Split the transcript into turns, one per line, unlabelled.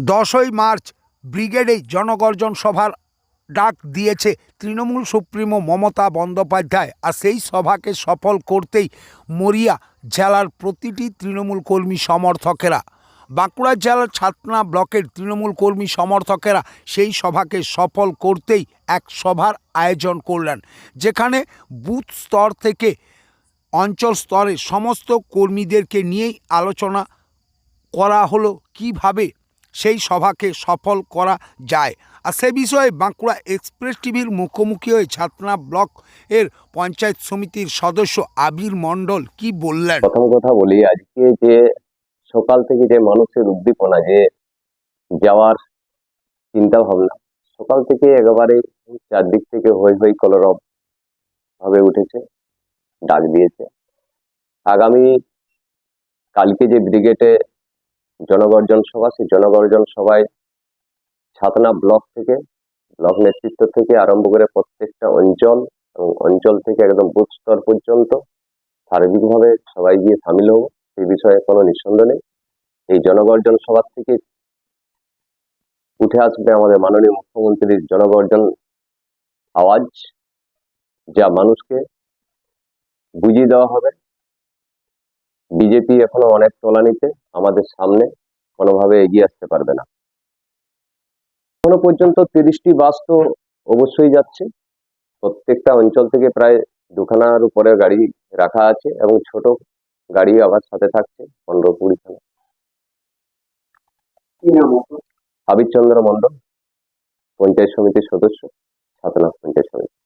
দশই মার্চ ব্রিগেডে জনগর্জন সভার ডাক দিয়েছে তৃণমূল সুপ্রিমো মমতা বন্দ্যোপাধ্যায়। আর সেই সভাকে সফল করতেই মরিয়া জেলার প্রতিটি তৃণমূল কর্মী সমর্থকেরা, বাঁকুড়া জেলার ছাতনা ব্লকের তৃণমূল কর্মী সমর্থকেরা সেই সভাকে সফল করতেই এক সভার আয়োজন করলেন, যেখানে বুথ স্তর থেকে অঞ্চল স্তরে সমস্ত কর্মীদেরকে নিয়েই আলোচনা করা হলো। কীভাবে সেই সভাকে সফল করা যায়। আর সে বিষয়ে বাঁকুড়া এক্সপ্রেস টিভির মুখোমুখি হয়ে ছাতনা ব্লক এর পঞ্চায়েত সমিতির সদস্য আবির মণ্ডল কি বললেন?
প্রথম কথা বলি আজকে যে সকাল থেকে যে মানুষের উদ্দীপনা যে যাওয়ার চিন্তা ভাবনা সকাল থেকে একেবারে চারদিক থেকে হই হই কলরব ভাবে উঠেছে, ডাক দিয়েছে। আগামী কালকে যে ব্রিগেডে জনগর্জন সভা সেই জনগর্জন সভায় ছাতনা ব্লক থেকে, ব্লক নেতৃত্ব থেকে আরম্ভ করে প্রত্যেকটা অঞ্চল এবং অঞ্চল থেকে একদম বুথ স্তর পর্যন্ত সার্বিকভাবে সবাই গিয়ে সামিল হব, সেই বিষয়ে কোনো নিঃসন্দেহ নেই। এই জনগর্জন সভা থেকে উঠে আসবে আমাদের মাননীয় মুখ্যমন্ত্রীর জনগর্জন আওয়াজ, যা মানুষকে বুঝিয়ে দেওয়া হবে। বিজেপি এখনও অনেক তলানিতে আমাদের সামনে কোনোভাবে এগিয়ে আসতে পারবে না। এখনও পর্যন্ত তিরিশটি বাস তো অবশ্যই যাচ্ছে। প্রত্যেকটা অঞ্চল থেকে প্রায় দুখানার উপরে গাড়ি রাখা আছে এবং ছোট গাড়ি আবার সাথে থাকছে পনেরো কুড়ি খানা আবির চন্দ্র মন্ডল পঞ্চায়েত সমিতির সদস্য ছাতনা পঞ্চায়েত সমিতি।